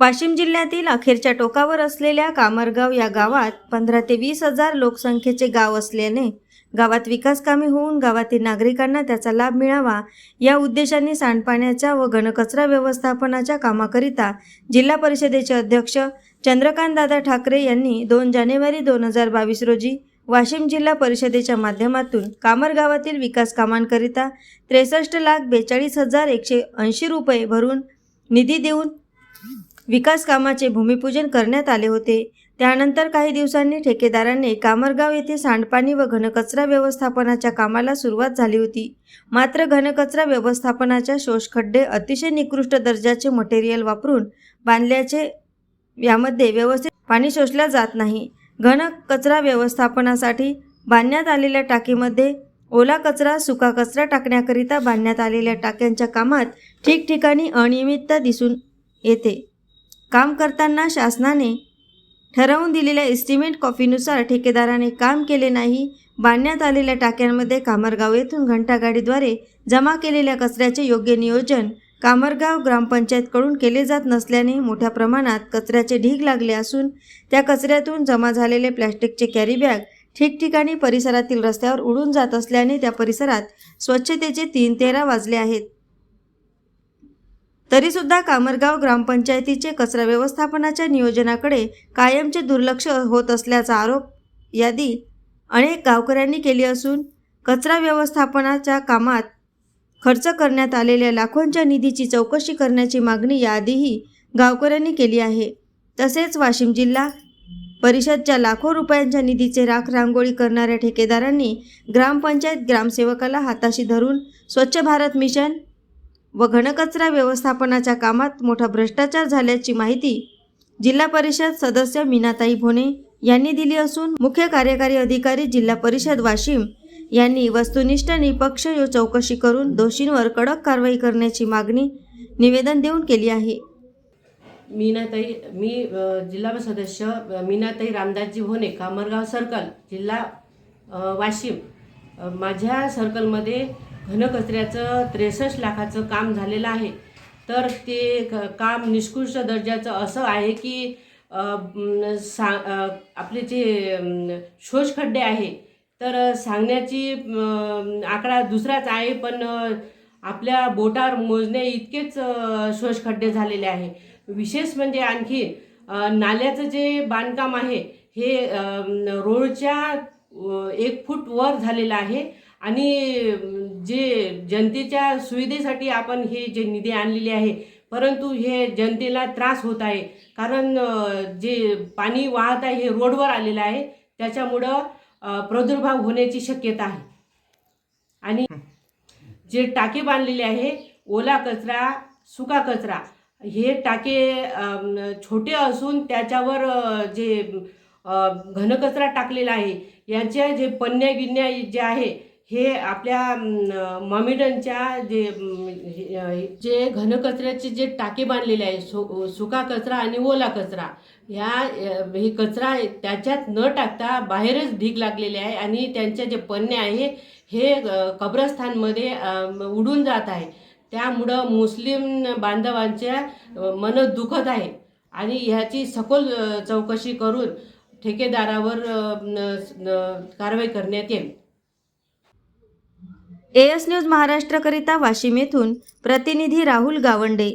वाशिम जिल्ह्यातील अखेरच्या टोकावर असलेल्या कामरगाव या गावात पंधरा ते वीस हजार लोकसंख्येचे गाव असल्याने गावात विकास कामे होऊन गावातील नागरिकांना त्याचा लाभ मिळावा या उद्देशाने सांडपाण्याच्या व घनकचरा व्यवस्थापनाच्या कामाकरिता जिल्हा परिषदेचे अध्यक्ष चंद्रकांतदादा ठाकरे यांनी दोन जानेवारी दोन हजार बावीस रोजी वाशिम जिल्हा परिषदेच्या माध्यमातून कामर गावातील विकास कामांकरिता त्रेसष्ट लाख बेचाळीस हजार एकशे ऐंशी रुपये भरून निधी देऊन विकास कामाचे भूमिपूजन करण्यात आले होते. त्यानंतर काही दिवसांनी ठेकेदाराने कामरगाव येथे सांडपाणी व घनकचरा व्यवस्थापनाच्या कामाला सुरुवात झाली होती. मात्र घनकचरा व्यवस्थापनाच्या शोषखड्डे अतिशय निकृष्ट दर्जाचे मटेरियल वापरून बांधल्याचे यामध्ये व्यवस्थित पाणी शोषल्या जात नाही. घन कचरा व्यवस्थापनासाठी बांधण्यात आलेल्या टाकीमध्ये ओला कचरा सुका कचरा टाकण्याकरिता बांधण्यात आलेल्या टाक्यांच्या कामात ठिकठिकाणी अनियमितता दिसून येते. काम करताना शासनाने ठरवून दिलेल्या इस्टिमेट कॉफीनुसार ठेकेदाराने काम केले नाही बांधण्यात आलेल्या टाक्यांमध्ये कामरगाव येथून घंटागाडीद्वारे जमा केलेल्या कचऱ्याचे योग्य नियोजन कामरगाव ग्रामपंचायतकडून केले जात नसल्याने मोठ्या प्रमाणात कचऱ्याचे ढीग लागले असून त्या कचऱ्यातून जमा झालेले प्लॅस्टिकचे कॅरीबॅग ठिकठिकाणी परिसरातील रस्त्यावर उडून जात असल्याने त्या परिसरात स्वच्छतेचे तीन तेरा वाजले आहेत. तरीसुद्धा कामरगाव ग्रामपंचायतीचे कचरा व्यवस्थापनाच्या नियोजनाकडे कायमचे दुर्लक्ष होत असल्याचा आरोप यादी अनेक गावकऱ्यांनी केली असून कचरा व्यवस्थापनाच्या कामात खर्च करण्यात आलेल्या लाखोंच्या निधीची चौकशी करण्याची मागणी याआधीही गावकऱ्यांनी केली आहे. तसेच वाशिम जिल्हा परिषदच्या लाखो रुपयांच्या निधीचे राख रांगोळी करणाऱ्या ठेकेदारांनी ग्रामपंचायत ग्रामसेवकाला हाताशी धरून स्वच्छ भारत मिशन व घनकचरा व्यवस्थापनाच्या कामात मोठा भ्रष्टाचार झाल्याची माहिती जिल्हा परिषद सदस्य मीनाताई भोने यांनी दिली असून मुख्य कार्यकारी अधिकारी जिल्हा परिषद वाशिम यांनी वस्तुनिष्ठ निपक्ष चौकशी करून दोषींवर कडक कारवाई करण्याची मागणी निवेदन देऊन केली आहे. मीनाताई मी जिल्हा सदस्य मीनाताई रामदासजी भोने कामरगाव सर्कल जिल्हा वाशिम माझ्या सर्कलमध्ये घनकचऱ्याचं त्रेसष्ट लाखाचं काम झालेलं आहे. तर ते क- काम निष्कृष्ट दर्जाचं असं आहे की सा आपले जे शोषखड्डे आहे तर सांगण्याची आकडा दुसराच आहे पण आपल्या बोटावर मोजणे इतकेच शोषखड्डे झालेले आहे. विशेष म्हणजे आणखी नाल्याचं जे बांधकाम आहे हे रोडच्या एक फूट वर झालेलं आहे. आणि जे जनतेच्या सुविधेसाठी आपण हे जे निधी आणलेले आहे परंतु हे जनतेला त्रास होत आहे. कारण जे पाणी वाहत आहे हे रोडवर आलेलं आहे त्याच्यामुळं प्रादुर्भाव होण्याची शक्यता आहे. आणि जे टाके बांधलेले आहे ओला कचरा सुका कचरा हे टाके छोटे असून त्याच्यावर जे घनकचरा टाकलेला आहे यांच्या जे पन्न्या गिन्या जे आहे हे आपल्या मॉमिडनच्या जे हे- जे घनकचऱ्याचे जे टाके बांधलेले आहे सु सुका कचरा आणि ओला कचरा ह्या हे कचरा त्याच्यात न टाकता बाहेरच ढीग लागलेले आहे आणि त्यांच्या जे पन्ने आहे हे कब्रस्थानमध्ये उडून जात आहे. त्यामुळं मुस्लिम बांधवांच्या मन दुखत आहे. आणि ह्याची सखोल चौकशी करून ठेकेदारावर न- कारवाई करण्यात येईल. एएस न्यूज महाराष्ट्रकरिता वाशिम येथून प्रतिनिधी राहुल गावंडे.